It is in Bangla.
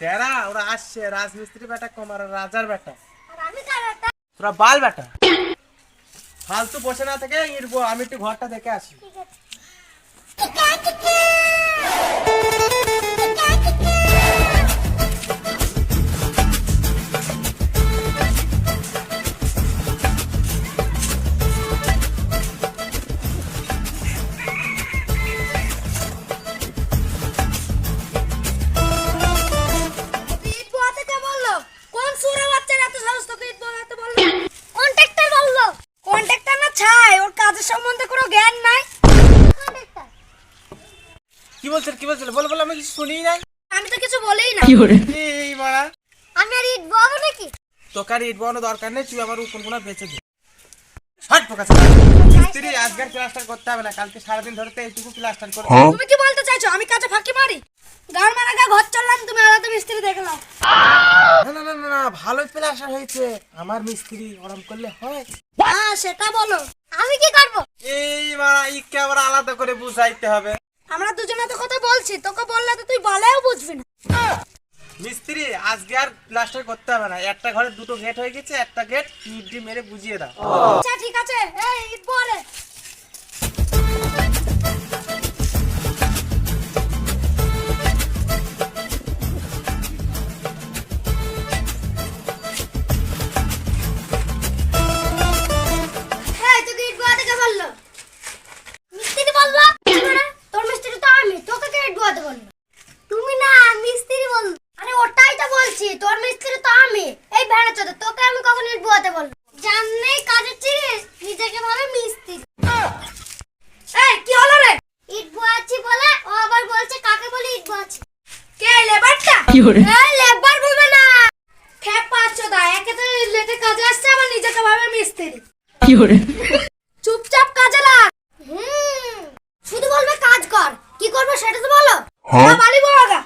তেরা ওরা আসছে রাজমিস্ত্রি বেটা কমার রাজার বেটা তোরা বাল বেটা ফালতু বসে না থেকে ইরবো আমি একটু ঘরটা দেখে আসি। ঠিক আছে। কাজের সম্বন্ধে কোনো জ্ঞান নাই? কি বলছিল কি বলছিল বল বল আমি কিছু শুনি নাই। আমি তো কিছু বলেই না। এই মারা। আমি আর ঈদ বোয়াবো নাকি? তোকে আর ইট বানানোর দরকার নেই তুই আমার উপর কোনো বেঁচে দে। হট প্রকাশ মিস্ত্রি আজকের প্লাস্টার করতে হবে না কালকে সারাদিন ধরে তো এইটুকু প্লাস্টার করে তুমি কি বলতে চাইছো? আমি কাজে ফাঁকি মারি? গান মারা গা ঘর চললাম তুমি আলাদা মিস্ত্রি দেখলাম। না না না প্লাস্টার হয়েছে। আমার মিস্ত্রি ওরম করলে হয়। হ্যাঁ সেটা বলো। আমি কি করব? এই মারা ইকে আবার আলাদা করে বুঝাইতে হবে। আমরা দুজনে তো কথা বলছি তোকে বললে তো তুই বলেও বুঝবি না। মিস্ত্রি আজকে আর প্লাস্টার করতে হবে না। একটা ঘরে দুটো গেট হয়ে গেছে একটা গেট ইট মেরে বুঝিয়ে দাও। আচ্ছা ঠিক তোর মিস্ত্রি তো আমি। এই ভেড়া চোদা তোকে আমি কখন ইট বুয়াতে বলব জাননেই কাজের নিজেকে ভাবে মিস্ত্রি। এই কি হলো রে? ইট বুয়াচ্ছি বলে ও আবার বলছে কাকে বলে ইট বুয়াচ্ছি? কে লেবারটা? কি হলো? এই লেবার বলবে না। খ্যাপ পাচ্ছ একে তো লেটে কাজে আসছে আবার নিজেকে ভাবে মিস্ত্রি। চুপচাপ কাজে লাগ। হুম। শুধু বলবে কাজ কর। কি করব সেটা তো বলো। বাবা